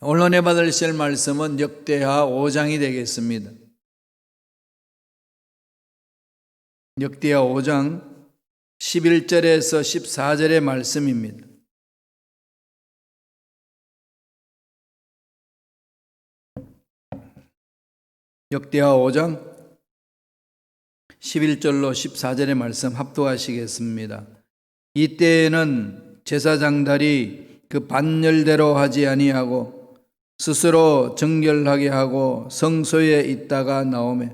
오늘 받으실 말씀은 역대하 5장이 되겠습니다. 역대하 5장 11절에서 14절의 말씀입니다. 역대하 5장 11절로 14절의 말씀 합독하시겠습니다. 이때에는 제사장들이 그 반열대로 하지 아니하고 스스로 정결하게 하고 성소에 있다가 나오매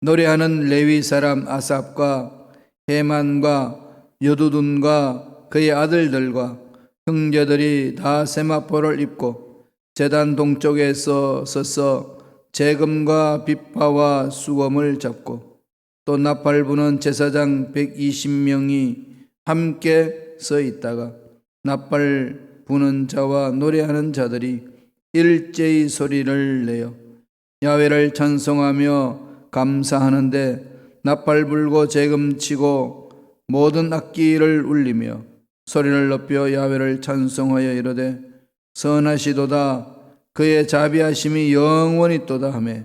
노래하는 레위 사람 아삽과 헤만과 여두둔과 그의 아들들과 형제들이 다 세마포를 입고 제단 동쪽에서 서서 재금과 비파와 수검을 잡고 또 나팔 부는 제사장 120명이 함께 서 있다가 나팔 부는 자와 노래하는 자들이 일제히 소리를 내어 야외를 찬송하며 감사하는데 나팔 불고 재금 치고 모든 악기를 울리며 소리를 높여 야외를 찬송하여 이르되 선하시도다. 그의 자비하심이 영원히 또다 하매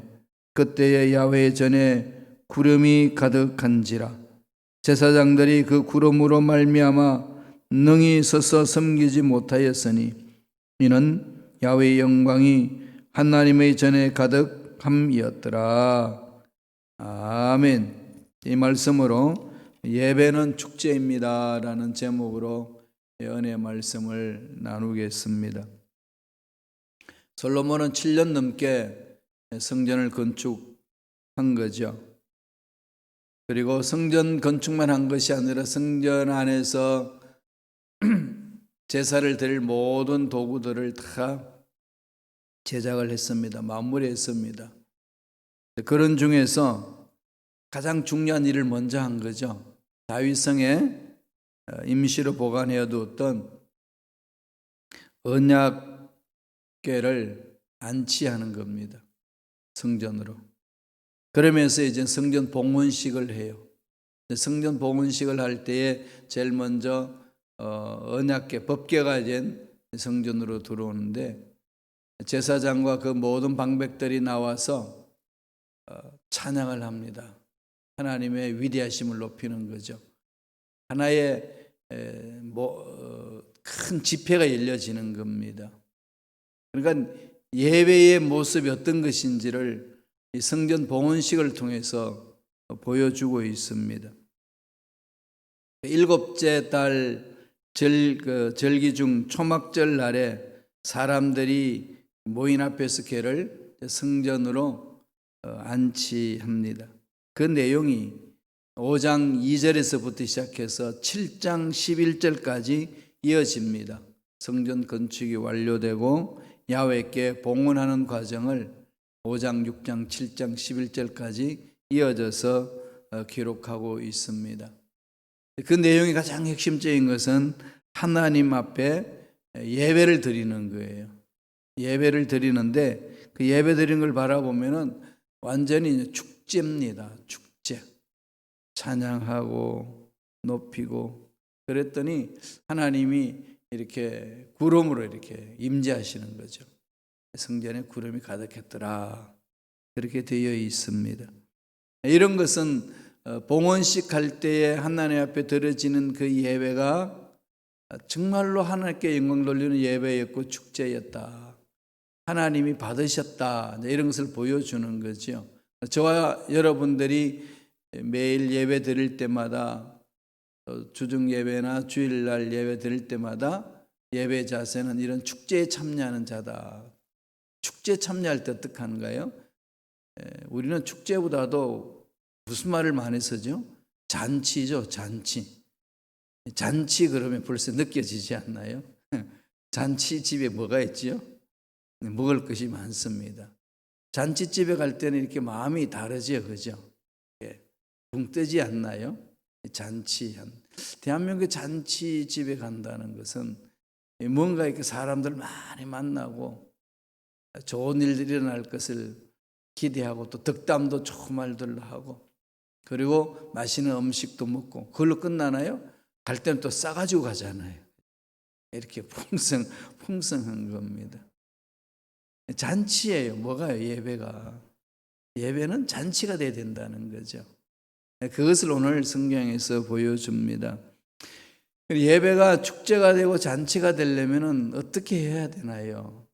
그때에 야외 전에 구름이 가득한지라. 제사장들이 그 구름으로 말미암아 능히 서서 섬기지 못하였으니 이는 야외의 영광이 하나님의 전에 가득함이었더라. 아멘. 이 말씀으로 예배는 축제입니다 라는 제목으로 은혜 말씀을 나누겠습니다. 솔로몬은 7년 넘게 성전을 건축한 거죠. 그리고 성전 건축만 한 것이 아니라 성전 안에서 제사를 드릴 모든 도구들을 다 제작을 했습니다. 마무리했습니다. 그런 중에서 가장 중요한 일을 먼저 한 거죠. 다윗성에 임시로 보관해 두었던 언약궤를 안치하는 겁니다. 성전으로. 그러면서 이제 성전 봉헌식을 해요. 성전 봉헌식을 할 때에 제일 먼저 어, 언약궤 법궤가 이제 성전으로 들어오는데 제사장과 그 모든 방백들이 나와서 어, 찬양을 합니다. 하나님의 위대하심을 높이는 거죠. 하나의 에, 뭐, 어, 큰 집회가 열려지는 겁니다. 그러니까 예배의 모습이 어떤 것인지를 이 성전 봉헌식을 통해서 보여주고 있습니다. 일곱째 달 절, 그 절기 중 초막절 날에 사람들이 모인 앞에서 걔를 성전으로 어, 안치합니다. 그 내용이 5장 2절에서부터 시작해서 7장 11절까지 이어집니다. 성전 건축이 완료되고 야외께 봉헌하는 과정을 5장, 6장, 7장, 11절까지 이어져서 어, 기록하고 있습니다. 그 내용이 가장 핵심적인 것은 하나님 앞에 예배를 드리는 거예요. 예배를 드리는데 그 예배 드리는 걸 바라보면은 완전히 축제입니다. 축제. 찬양하고 높이고 그랬더니 하나님이 이렇게 구름으로 이렇게 임재하시는 거죠. 성전에 구름이 가득했더라. 그렇게 되어 있습니다. 이런 것은 어, 봉헌식 할 때에 하나님 앞에 드려지는 그 예배가 정말로 하나님께 영광 돌리는 예배였고 축제였다. 하나님이 받으셨다. 이런 것을 보여주는 거죠. 저와 여러분들이 매일 예배 드릴 때마다 주중 예배나 주일날 예배 드릴 때마다 예배 자세는 이런 축제에 참여하는 자다. 축제 참여할 때 어떻게 하는가요? 우리는 축제보다도 무슨 말을 많이 쓰죠? 잔치죠, 잔치. 잔치 그러면 벌써 느껴지지 않나요? 잔치 집에 뭐가 있지요? 먹을 것이 많습니다. 잔치집에 갈 때는 이렇게 마음이 다르죠, 그죠? 붕 뜨지 않나요? 잔치한 대한민국 잔치집에 간다는 것은 뭔가 이렇게 사람들 많이 만나고 좋은 일들이 일어날 것을 기대하고 또 덕담도 좋은 말들로 하고 그리고 맛있는 음식도 먹고 그걸로 끝나나요? 갈 때는 또 싸가지고 가잖아요. 이렇게 풍성, 풍성한 겁니다. 잔치예요. 뭐가요? 예배가. 예배는 잔치가 돼야 된다는 거죠. 그것을 오늘 성경에서 보여줍니다. 예배가 축제가 되고 잔치가 되려면 어떻게 해야 되나요?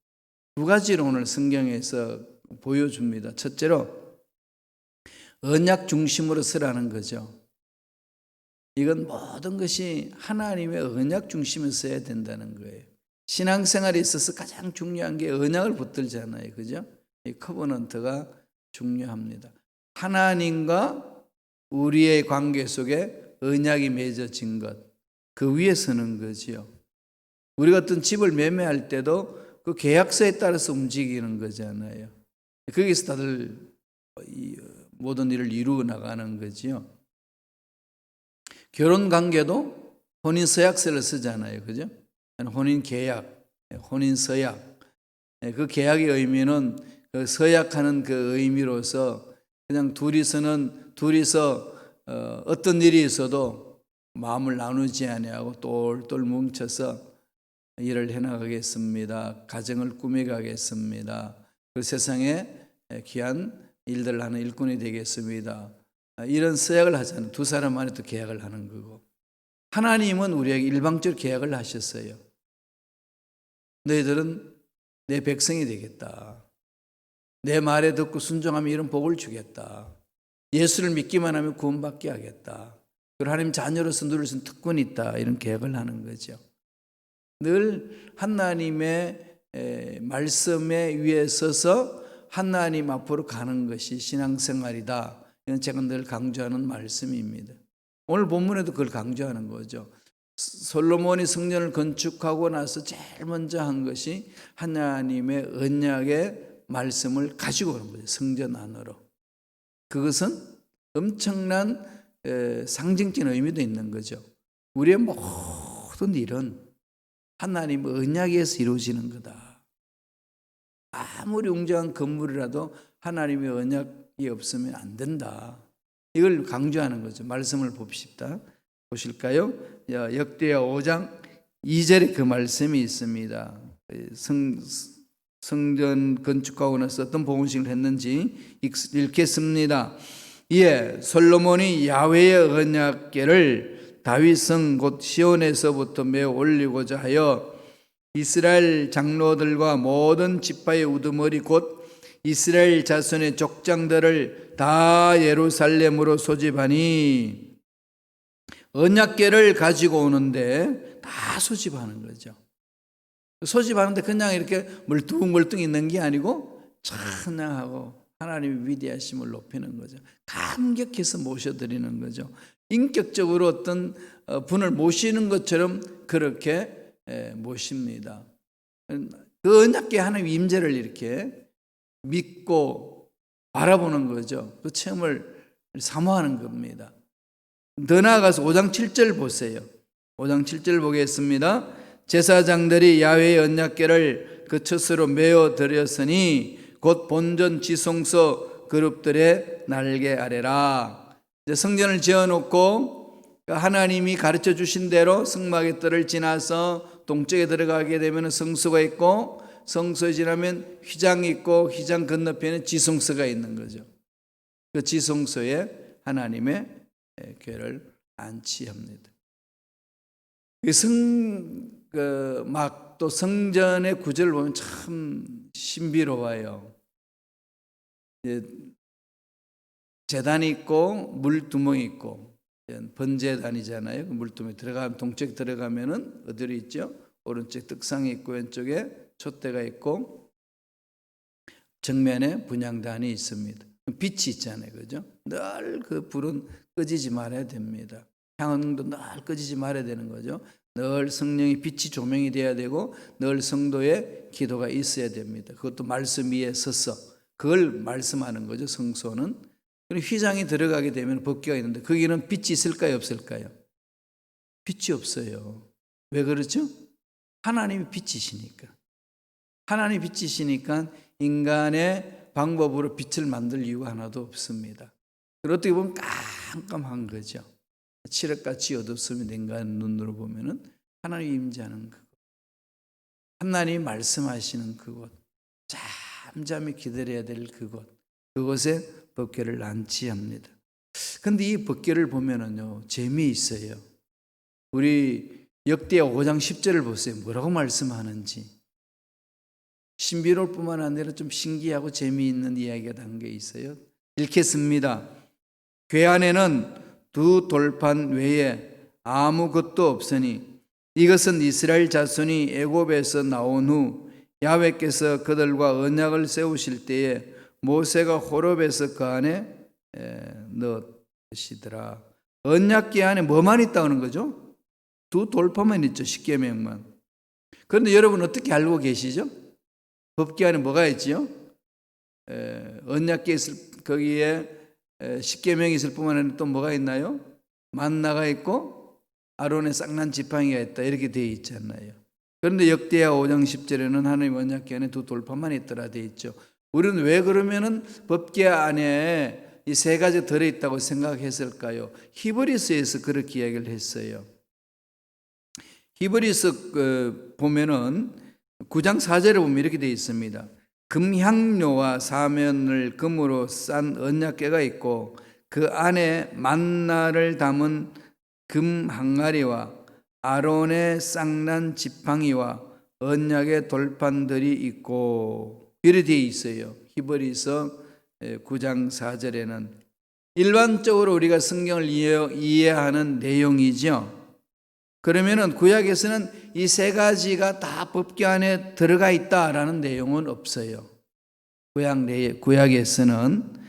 두 가지로 오늘 성경에서 보여줍니다. 첫째로 언약 중심으로 쓰라는 거죠. 이건 모든 것이 하나님의 언약 중심에 써야 된다는 거예요. 신앙생활에 있어서 가장 중요한 게 언약을 붙들잖아요. 그죠? 이 커버넌트가 중요합니다. 하나님과 우리의 관계 속에 언약이 맺어진 것, 그 위에 서는 거지요. 우리가 어떤 집을 매매할 때도 그 계약서에 따라서 움직이는 거잖아요. 거기서 다들 이 모든 일을 이루어 나가는 거지요. 결혼 관계도 혼인 서약서를 쓰잖아요. 그죠? 혼인 계약, 혼인 서약. 그 계약의 의미는 그 서약하는 그 의미로서 그냥 둘이서는 둘이서 어, 어떤 일이 있어도 마음을 나누지 아니하고 똘똘 뭉쳐서 일을 해나가겠습니다. 가정을 꾸며가겠습니다. 그 세상에 귀한 일들을 하는 일꾼이 되겠습니다. 이런 서약을 하잖아요. 두 사람 안에 또 계약을 하는 거고. 하나님은 우리에게 일방적으로 계약을 하셨어요. 너희들은 내 백성이 되겠다. 내 말에 듣고 순종하면 이런 복을 주겠다. 예수를 믿기만 하면 구원받게 하겠다. 그리고 하나님 자녀로서 누릴 수 있는 특권이 있다. 이런 계약을 하는 거죠. 늘 하나님의 말씀에 위에 서서 하나님 앞으로 가는 것이 신앙생활이다. 이건 제가 늘 강조하는 말씀입니다. 오늘 본문에도 그걸 강조하는 거죠. 솔로몬이 성전을 건축하고 나서 제일 먼저 한 것이 하나님의 언약의 말씀을 가지고 오는 거죠. 성전 안으로. 그것은 엄청난 상징적인 의미도 있는 거죠. 우리의 모든 일은 하나님 언약에서 이루어지는 거다. 아무리 웅장한 건물이라도 하나님의 언약이 없으면 안 된다. 이걸 강조하는 거죠. 말씀을 봅시다. 보실까요? 역대하 5장 2절에 그 말씀이 있습니다. 성, 성전 건축하고 나서 어떤 봉헌식을 했는지 읽겠습니다. 이에 솔로몬이 야훼의 언약궤를 다윗성 곧 시온에서부터 메어 올리고자 하여 이스라엘 장로들과 모든 지파의 우두머리 곧 이스라엘 자손의 족장들을 다 예루살렘으로 소집하니 언약궤를 가지고 오는데 다 소집하는 거죠. 소집하는데 그냥 이렇게 멀뚱멀뚱 있는 게 아니고 찬양하고 하나님의 위대하심을 높이는 거죠. 감격해서 모셔드리는 거죠. 인격적으로 어떤 어, 분을 모시는 것처럼 그렇게 모십니다. 그 언약계 하나님 임재를 이렇게 믿고 바라보는 거죠. 그 체험을 사모하는 겁니다. 더 나아가서 5장 7절 보세요. 5장 7절 보겠습니다. 제사장들이 야훼의 언약궤를 그첫 으로 메어 드렸으니 곧 본전 지성소 그룹들의 날개 아래라. 성전을 지어놓고 그 하나님이 가르쳐 주신 대로 성막의 뜰을 지나서 동쪽에 들어가게 되면 성수가 있고 성소에 지나면 휘장이 있고 휘장 건너편에 지성소가 있는 거죠. 그 지성소에 하나님의 궤를 안치합니다. 성, 그, 막 또 성전의 구절을 보면 참 신비로워요. 재단이 있고 물두멍이 있고 번제단이잖아요. 그 물두멍 들어가면 동쪽 들어가면은 어디로 있죠? 오른쪽 떡상이 있고 왼쪽에 촛대가 있고 정면에 분양단이 있습니다. 빛이 있잖아요, 그죠? 늘 그 불은 꺼지지 말아야 됩니다. 향응도 늘 꺼지지 말아야 되는 거죠. 늘 성령의 빛이 조명이 돼야 되고 늘 성도의 기도가 있어야 됩니다. 그것도 말씀 위에 서서 그걸 말씀하는 거죠. 성소는 그리고 휘장이 들어가게 되면 법기가 있는데 거기는 빛이 있을까요, 없을까요? 빛이 없어요. 왜 그렇죠? 하나님이 빛이시니까. 하나님 빛이시니까 인간의 방법으로 빛을 만들 이유가 하나도 없습니다. 어떻게 보면 깜깜한 거죠. 칠흑같이 어둡습니다. 인간 눈으로 보면은 하나님 임재하는 그곳. 하나님 말씀하시는 그곳. 자, 잠잠히 기다려야 될 그곳. 그곳에 법궤를 안치합니다. 근데 이 법궤를 보면은요, 재미있어요. 우리 역대 5장 10절을 보세요. 뭐라고 말씀하는지. 신비로울 뿐만 아니라 좀 신기하고 재미있는 이야기가 담겨 있어요. 읽겠습니다. 궤 안에는 두 돌판 외에 아무것도 없으니 이것은 이스라엘 자손이 애굽에서 나온 후 야훼께서 그들과 언약을 세우실 때에 모세가 호렙에서 그 안에 에, 넣으시더라. 언약궤 안에 뭐만 있다는 거죠? 두 돌판만 있죠. 십계명만. 그런데 여러분 어떻게 알고 계시죠? 법궤 안에 뭐가 있지요? 에, 언약궤 있을 거기에 에, 십계명이 있을 뿐만 아니라 또 뭐가 있나요? 만나가 있고 아론의 쌍난 지팡이가 있다 이렇게 되어 있잖아요. 그런데 역대하 5장 10절에는 하나님 언약궤 안에 두 돌판만 있더라 되어 있죠. 우리는 왜 그러면은 법궤 안에 이 세 가지 들어 있다고 생각했을까요? 히브리스에서 그렇게 이야기를 했어요. 히브리스 그 보면은 9장 4절에 보면 이렇게 되어 있습니다. 금향료와 사면을 금으로 싼 언약궤가 있고 그 안에 만나를 담은 금 항아리와 아론의 쌍난 지팡이와 언약의 돌판들이 있고 이렇게 되어 있어요. 히브리서 9장 4절에는 일반적으로 우리가 성경을 이해, 이해하는 내용이죠. 그러면은 구약에서는 이 세 가지가 다 법궤 안에 들어가 있다라는 내용은 없어요. 구약 내 구약에서는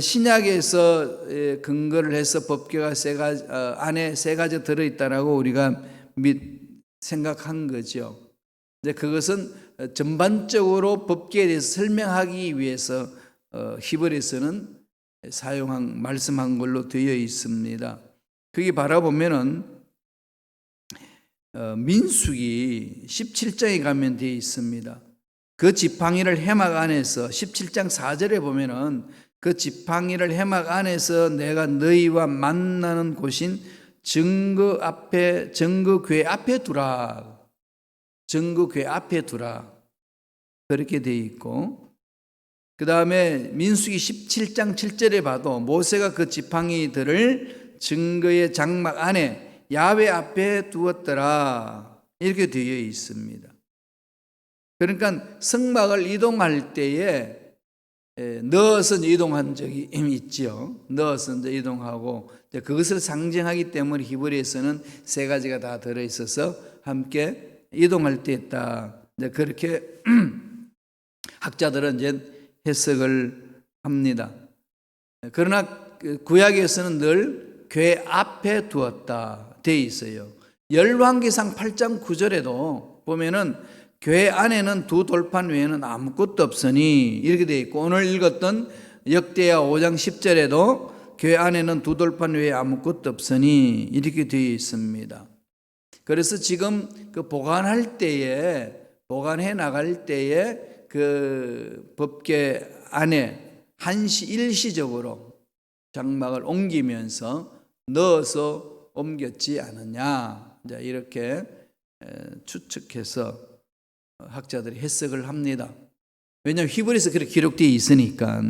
신약에서 근거를 해서 법궤가 세 가지 어, 안에 세 가지 들어 있다라고 우리가 믿 생각한 거죠. 이제 그것은 전반적으로 법궤에 대해서 설명하기 위해서 어, 히브리서는 사용한 말씀한 걸로 되어 있습니다. 거기 바라보면은 어, 민수기 17장에 가면 되어 있습니다. 그 지팡이를 해막 안에서 17장 4절에 보면은 그 지팡이를 해막 안에서 내가 너희와 만나는 곳인 증거 앞에 증거 궤 앞에 두라. 증거 궤 앞에 두라. 그렇게 되어 있고 그 다음에 민수기 17장 7절에 봐도 모세가 그 지팡이들을 증거의 장막 안에 야외 앞에 두었더라. 이렇게 되어 있습니다. 그러니까 성막을 이동할 때에 넣어서 이동한 적이 있죠. 넣어서 이동하고 그것을 상징하기 때문에 히브리에서는 세 가지가 다 들어 있어서 함께 이동할 때 있다. 그렇게 학자들은 이제 해석을 합니다. 그러나 구약에서는 늘궤 앞에 두었다 돼 있어요. 열왕기상 8장 9절에도 보면은 궤 안에는 두 돌판 외에는 아무것도 없으니 이렇게 돼 있고 오늘 읽었던 역대하 5장 10절에도 궤 안에는 두 돌판 외에 아무것도 없으니 이렇게 되어 있습니다. 그래서 지금 그 보관할 때에 보관해 나갈 때에 그 법계 안에 한시 일시적으로 장막을 옮기면서 넣어서 옮겼지 않느냐 이렇게 추측해서 학자들이 해석을 합니다. 왜냐하면 히브리서 그렇게 기록되어 있으니까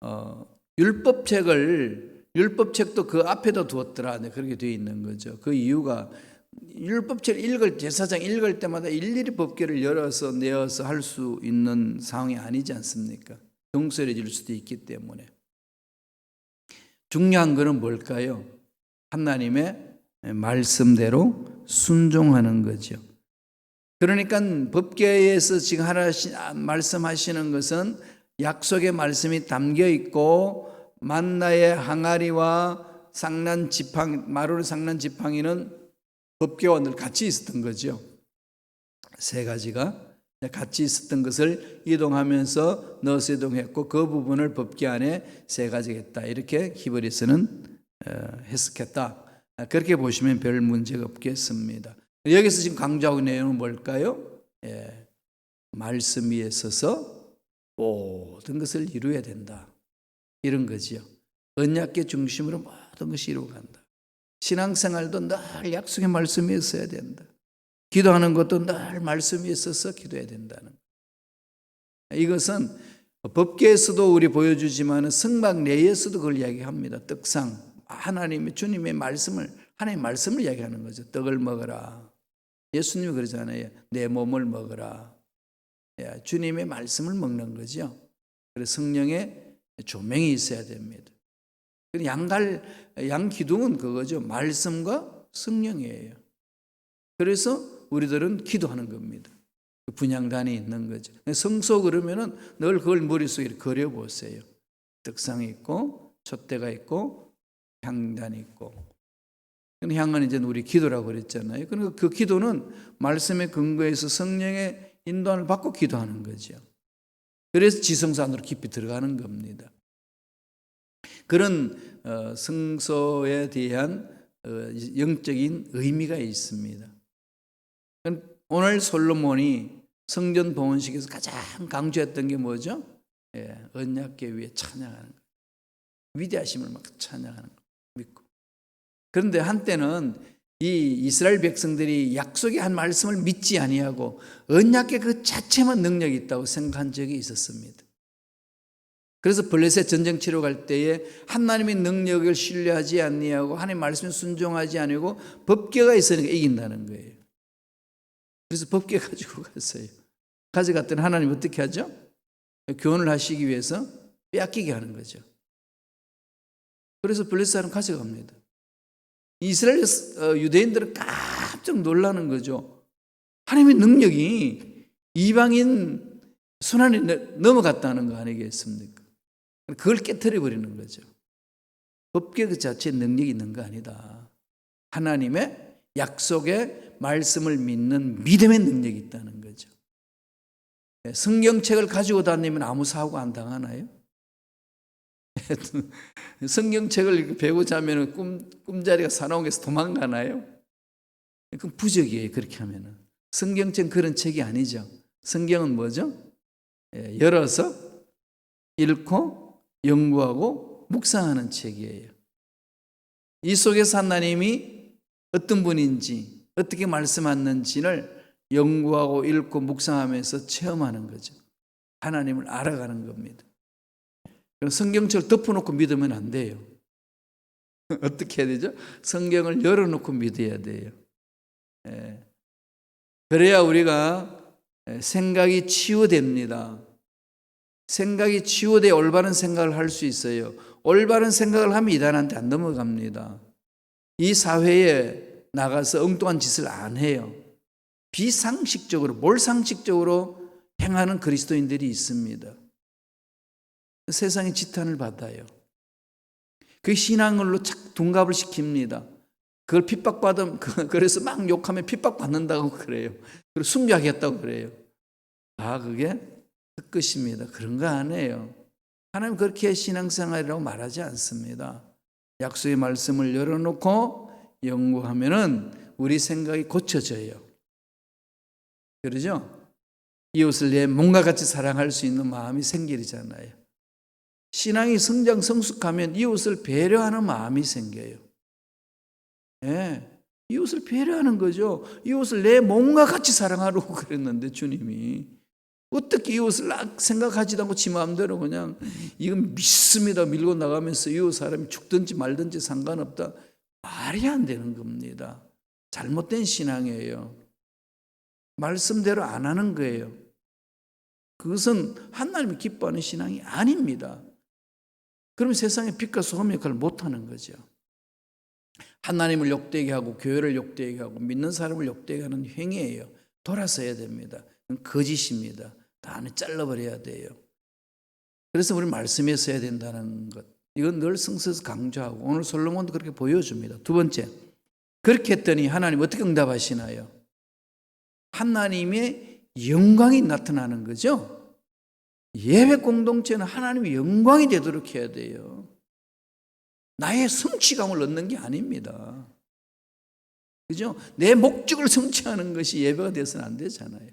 어, 율법책을 율법책도 그 앞에다 두었더라 그렇게 되어 있는 거죠. 그 이유가 율법책 읽을 제사장 읽을 때마다 일일이 법궤를 열어서 내어서 할 수 있는 상황이 아니지 않습니까? 경솔해질 수도 있기 때문에 중요한 것은 뭘까요? 하나님의 말씀대로 순종하는 거죠. 그러니까 법계에서 지금 하나 말씀하시는 것은 약속의 말씀이 담겨 있고 만나의 항아리와 상난 지팡 마루의 상난 지팡이는 법계와 늘 같이 있었던 거죠. 세 가지가 같이 있었던 것을 이동하면서 넣어서 이동했고 그 부분을 법계 안에 세 가지가 있다. 이렇게 히브리서는 어, 해석했다. 그렇게 보시면 별 문제가 없겠습니다. 여기서 지금 강조하고 있는 내용은 뭘까요? 예, 말씀 위에 서서 모든 것을 이루어야 된다. 이런 거지요. 언약계 중심으로 모든 것이 이루어간다. 신앙생활도 늘 약속의 말씀 위에 서야 된다. 기도하는 것도 늘 말씀 위에 서서 기도해야 된다는 이것은 법계에서도 우리 보여주지만 성막 내에서도 그걸 이야기합니다. 떡상 하나님의 주님의 말씀을 하나님의 말씀을 이야기하는 거죠. 떡을 먹어라. 예수님이 그러잖아요. 내 몸을 먹어라. 예, 주님의 말씀을 먹는 거죠. 그래서 성령의 조명이 있어야 됩니다. 그 양갈 양 기둥은 그거죠. 말씀과 성령이에요. 그래서 우리들은 기도하는 겁니다. 그 분양단이 있는 거죠. 성소 그러면은 늘 그걸 머릿속에 그려 보세요. 떡상이 있고 촛대가 있고 향단이 있고. 그 향은 이제 우리 기도라고 그랬잖아요. 그러니까 그 기도는 말씀의 근거에서 성령의 인도함을 받고 기도하는 거죠. 그래서 지성산으로 깊이 들어가는 겁니다. 그런 어, 성소에 대한 어, 영적인 의미가 있습니다. 오늘 솔로몬이 성전 봉헌식에서 가장 강조했던 게 뭐죠? 예, 언약계 위에 찬양하는 거. 위대하심을 막 찬양하는 거 믿고. 그런데 한때는 이 이스라엘 백성들이 약속의 한 말씀을 믿지 아니하고 언약계 그 자체만 능력이 있다고 생각한 적이 있었습니다. 그래서 블레셋 전쟁 치러 갈 때에 하나님의 능력을 신뢰하지 아니하고 하나님 말씀에 순종하지 아니고 법계가 있으니까 이긴다는 거예요. 그래서 법계 가지고 갔어요. 가져갔더니 하나님 어떻게 하죠? 교훈을 하시기 위해서 빼앗기게 하는 거죠. 그래서 블레셋 사람 가져갑니다. 이스라엘 어, 유대인들은 깜짝 놀라는 거죠. 하나님의 능력이 이방인 손안에 넘어갔다는 거 아니겠습니까? 그걸 깨뜨려 버리는 거죠. 법계 그 자체에 능력이 있는 거 아니다. 하나님의 약속의 말씀을 믿는 믿음의 능력이 있다는 거죠. 네, 성경책을 가지고 다니면 아무 사고 안 당하나요? 성경책을 배우자 하면 꿈, 꿈자리가 사나운게서 도망가나요? 그건 부적이에요, 그렇게 하면은. 성경책 그런 책이 아니죠. 성경은 뭐죠? 예, 열어서 읽고 연구하고 묵상하는 책이에요. 이 속에서 하나님이 어떤 분인지, 어떻게 말씀하는지를 연구하고 읽고 묵상하면서 체험하는 거죠. 하나님을 알아가는 겁니다. 성경책을 덮어놓고 믿으면 안 돼요. 어떻게 해야 되죠? 성경을 열어놓고 믿어야 돼요. 예. 그래야 우리가 생각이 치유됩니다. 생각이 치유돼 올바른 생각을 할 수 있어요. 올바른 생각을 하면 이단한테 안 넘어갑니다. 이 사회에 나가서 엉뚱한 짓을 안 해요. 비상식적으로, 몰상식적으로 행하는 그리스도인들이 있습니다. 세상의 지탄을 받아요. 그 신앙으로 착 둔갑을 시킵니다. 그걸 핍박받음, 그래서 막 욕하면 핍박받는다고 그래요. 그리고 숭배하겠다고 그래요. 아, 그게 흑것입니다. 그런 거 아니에요. 하나님 그렇게 신앙생활이라고 말하지 않습니다. 약속의 말씀을 열어놓고 연구하면은 우리 생각이 고쳐져요. 그러죠? 이웃을 내 몸과 같이 사랑할 수 있는 마음이 생기잖아요. 신앙이 성장 성숙하면 이웃을 배려하는 마음이 생겨요. 예. 이웃을 배려하는 거죠. 이웃을 내 몸과 같이 사랑하라고 그랬는데 주님이 어떻게 이웃을 생각하지도 않고 지 마음대로 그냥 이건 믿습니다 밀고 나가면서 이웃 사람이 죽든지 말든지 상관없다. 말이 안 되는 겁니다. 잘못된 신앙이에요. 말씀대로 안 하는 거예요. 그것은 하나님이 기뻐하는 신앙이 아닙니다. 그러면 세상에 빛과 소금 역할을 못하는 거죠. 하나님을 욕되게 하고 교회를 욕되게 하고 믿는 사람을 욕되게 하는 행위예요. 돌아서야 됩니다. 거짓입니다. 다음에 잘라버려야 돼요. 그래서 우리 말씀에 써야 된다는 것. 이건 늘 성서에서 강조하고 오늘 솔로몬도 그렇게 보여줍니다. 두 번째, 그렇게 했더니 하나님 어떻게 응답하시나요? 하나님의 영광이 나타나는 거죠. 예배 공동체는 하나님의 영광이 되도록 해야 돼요. 나의 성취감을 얻는 게 아닙니다. 그죠? 내 목적을 성취하는 것이 예배가 되어서는 안 되잖아요.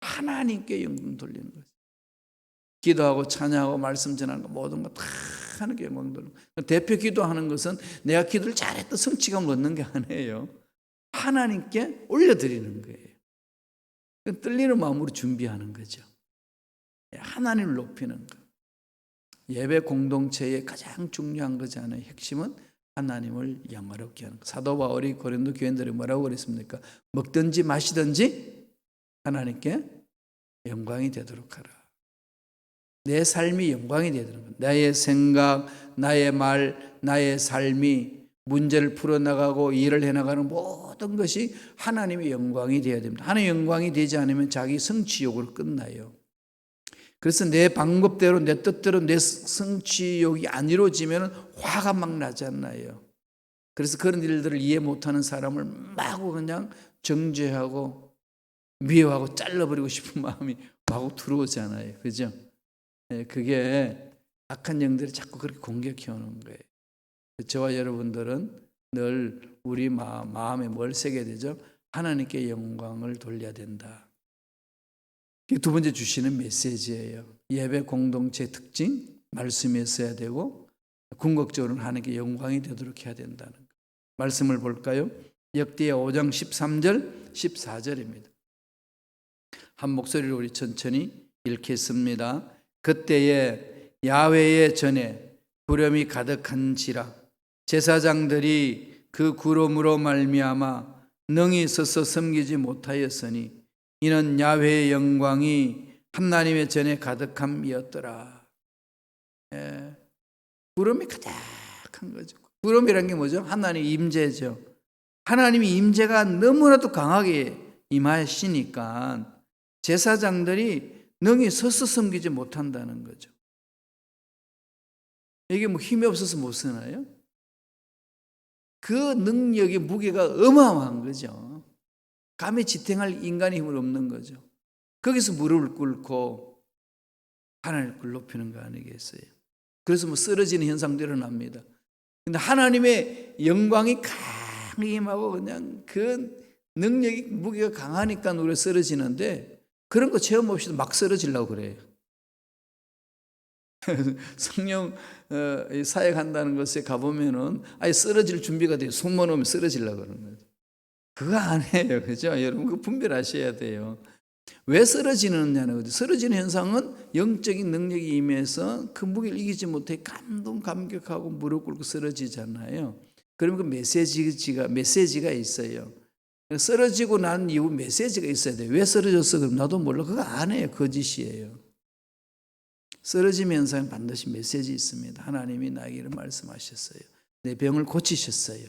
하나님께 영광 돌리는 거죠. 기도하고 찬양하고 말씀 전하는 거 모든 거 다 하는 게 영광 돌리는 거. 대표 기도하는 것은 내가 기도를 잘했다 성취감을 얻는 게 아니에요. 하나님께 올려드리는 거예요. 떨리는 마음으로 준비하는 거죠. 하나님을 높이는 것. 예배 공동체의 가장 중요한 거잖아요. 핵심은 하나님을 영화롭게 하는 것. 사도 바울이 고린도 교인들이 뭐라고 그랬습니까? 먹든지 마시든지 하나님께 영광이 되도록 하라. 내 삶이 영광이 되도록 하라. 나의 생각, 나의 말, 나의 삶이 문제를 풀어나가고 일을 해나가는 모든 것이 하나님의 영광이 되어야 됩니다. 하나님의 영광이 되지 않으면 자기 성취욕으로 끝나요. 그래서 내 방법대로 내 뜻대로 내 성취욕이 안 이루어지면 화가 막 나잖아요. 그래서 그런 일들을 이해 못하는 사람을 마구 그냥 정죄하고 미워하고 잘라버리고 싶은 마음이 마구 들어오잖아요. 그죠? 예, 그게 악한 영들이 자꾸 그렇게 공격해 오는 거예요. 저와 여러분들은 늘 우리 마, 마음에 뭘 새게 되죠? 하나님께 영광을 돌려야 된다. 두 번째 주시는 메시지예요. 예배 공동체 특징, 말씀이 있어야 되고, 궁극적으로는 하나님께 영광이 되도록 해야 된다는 거. 말씀을 볼까요? 역대의 5장 13절, 14절입니다. 한 목소리로 우리 천천히 읽겠습니다. 그때에 야외의 전에 구름이 가득한지라 제사장들이 그 구름으로 말미암아 능히 서서 섬기지 못하였으니 이는 야훼의 영광이 하나님의 전에 가득함이었더라. 예. 구름이 가득한 거죠. 구름이란 게 뭐죠? 하나님 임재죠. 하나님의 임재가 너무나도 강하게 임하시니까 제사장들이 능히 서서 섬기지 못한다는 거죠. 이게 뭐 힘이 없어서 못 쓰나요? 그 능력의 무게가 어마어마한 거죠. 감히 지탱할 인간의 힘은 없는 거죠. 거기서 무릎을 꿇고 하나님을 높이는 거 아니겠어요? 그래서 뭐 쓰러지는 현상도 일어납니다. 근데 하나님의 영광이 강하게 임하고 그냥 그 능력이 무게가 강하니까 우리가 쓰러지는데 그런 거 체험 없이도 막 쓰러지려고 그래요. 성령 어, 사역한다는 것에 가보면은 아예 쓰러질 준비가 돼요. 손만 오면 쓰러지려고 그러는 거죠. 그거 아니에요. 그죠? 여러분 그 분별하셔야 돼요. 왜 쓰러지느냐는 거죠. 쓰러지는 현상은 영적인 능력이 임해서 그 무게를 이기지 못해 감동 감격하고 무릎 꿇고 쓰러지잖아요. 그러면 그 메시지가 메시지가 있어요. 쓰러지고 난 이후 메시지가 있어야 돼요. 왜 쓰러졌어? 그럼 나도 몰라. 그거 안 해요. 거짓이에요. 쓰러짐 현상은 반드시 메시지 있습니다. 하나님이 나에게 말씀하셨어요. 내 병을 고치셨어요.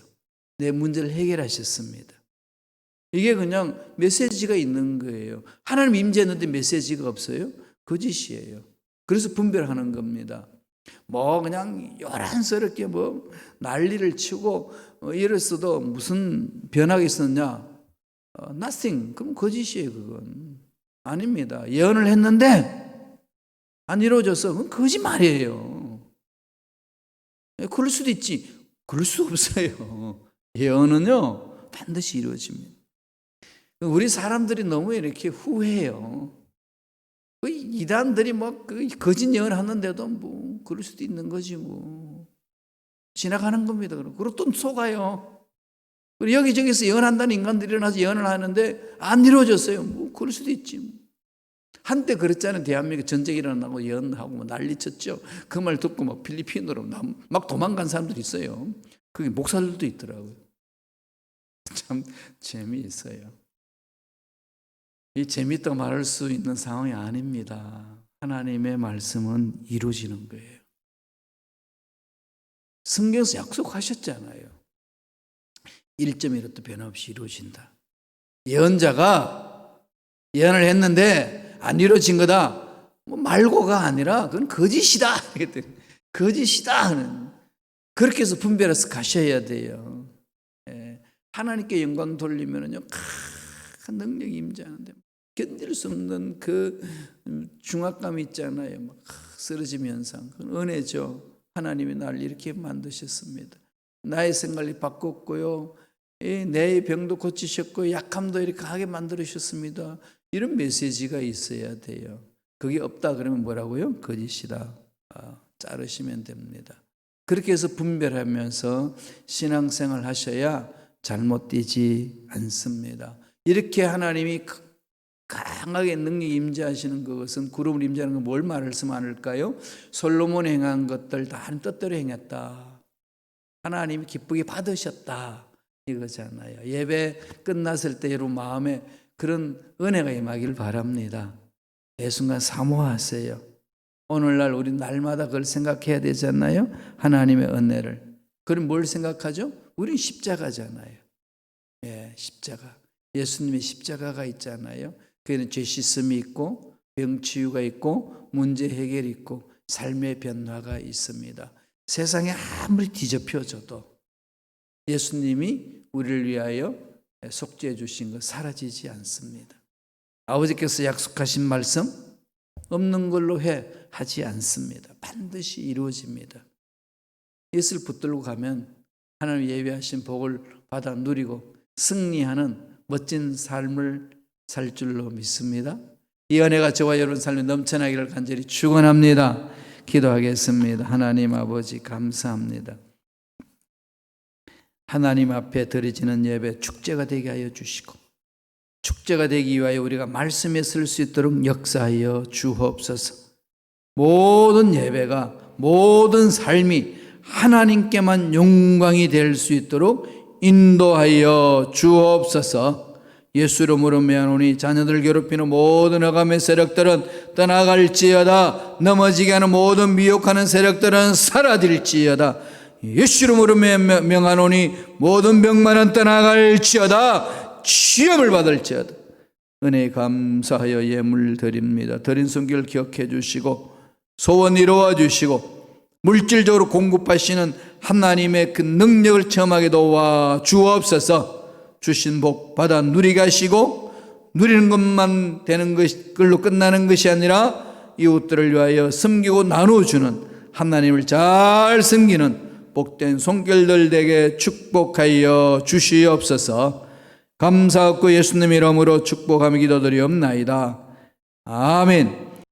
내 문제를 해결하셨습니다. 이게 그냥 메시지가 있는 거예요. 하나님 임재했는데 메시지가 없어요? 거짓이에요. 그래서 분별하는 겁니다. 뭐 그냥 요란스럽게 뭐 난리를 치고 어, 이랬어도 무슨 변화가 있었냐? 어, nothing. 그럼 거짓이에요, 그건. 아닙니다. 예언을 했는데 안 이루어졌어. 그건 거짓말이에요. 예, 그럴 수도 있지. 그럴 수 없어요. 예언은요, 반드시 이루어집니다. 우리 사람들이 너무 이렇게 후회해요. 그 이단들이 뭐그 거짓 예언 하는데도 뭐 그럴 수도 있는 거지 뭐 지나가는 겁니다. 그리고 또 속아요. 그리고 여기저기서 예언한다는 인간들이 일어나서 예언을 하는데 안 이루어졌어요. 뭐 그럴 수도 있지. 뭐. 한때 그랬잖아요. 대한민국 전쟁이 일어나고 예언하고 뭐 난리쳤죠. 그 말 듣고 막 필리핀으로 막 도망간 사람들이 있어요. 그게 목사들도 있더라고요. 참 재미있어요. 이 재밌다고 말할 수 있는 상황이 아닙니다. 하나님의 말씀은 이루어지는 거예요. 성경에서 약속하셨잖아요. 1.1도 변함없이 이루어진다. 예언자가 예언을 했는데 안 이루어진 거다. 뭐 말고가 아니라 그건 거짓이다. 거짓이다 그렇게 해서 분별해서 가셔야 돼요. 예. 하나님께 영광 돌리면은요, 큰 능력이 임재하는데 견딜 수 없는 그 중압감 있잖아요. 막 쓰러짐 현상. 그건 은혜죠. 하나님이 날 이렇게 만드셨습니다. 나의 생각을 바꿨고요. 내 병도 고치셨고 약함도 이렇게 하게 만들으셨습니다. 이런 메시지가 있어야 돼요. 그게 없다 그러면 뭐라고요? 거짓이다. 아, 자르시면 됩니다. 그렇게 해서 분별하면서 신앙생활 하셔야 잘못되지 않습니다. 이렇게 하나님이 강하게 능력이 임재하시는 그것은 구름을 임재하는 건 뭘 말씀하는까요? 솔로몬 행한 것들 다 뜻대로 행했다. 하나님이 기쁘게 받으셨다. 이거잖아요. 예배 끝났을 때 여러분 마음에 그런 은혜가 임하기를 바랍니다. 매 순간 사모하세요. 오늘날 우리 날마다 그걸 생각해야 되잖아요. 하나님의 은혜를. 그럼 뭘 생각하죠? 우리 십자가잖아요. 예, 십자가. 예수님의 십자가가 있잖아요. 그에는 죄 씻음이 있고 병 치유가 있고 문제 해결이 있고 삶의 변화가 있습니다. 세상에 아무리 뒤집혀져도 예수님이 우리를 위하여 속죄해 주신 것 사라지지 않습니다. 아버지께서 약속하신 말씀 없는 걸로 해 하지 않습니다. 반드시 이루어집니다. 예수를 붙들고 가면 하나님 예배하신 복을 받아 누리고 승리하는 멋진 삶을 살 줄로 믿습니다. 이 은혜가 저와 여러분 삶에 넘쳐나기를 간절히 축원합니다. 기도하겠습니다. 하나님 아버지 감사합니다. 하나님 앞에 드려지는 예배 축제가 되게 하여 주시고 축제가 되기 위하여 우리가 말씀에 쓸 수 있도록 역사하여 주옵소서. 모든 예배가 모든 삶이 하나님께만 영광이 될 수 있도록 인도하여 주옵소서. 예수 이름으로 미안오니 자녀들 괴롭히는 모든 어감의 세력들은 떠나갈지어다 넘어지게 하는 모든 미혹하는 세력들은 사라질지어다 예수 이름으로 명- 명하노니 모든 병만은 떠나갈지어다. 취업을 받을지어다. 은혜 감사하여 예물 드립니다. 드린 손길 기억해 주시고 소원 이루어 주시고 물질적으로 공급하시는 하나님의 그 능력을 체험하게 도와 주옵소서. 주신 복 받아 누리게 하시고 누리는 것만 되는 것, 걸로 끝나는 것이 아니라 이웃들을 위하여 섬기고 나누어주는 하나님을 잘 섬기는 복된 손길들 되게 축복하여 주시옵소서 감사하고 예수님 이름으로 축복하며 기도드리옵나이다. 아멘.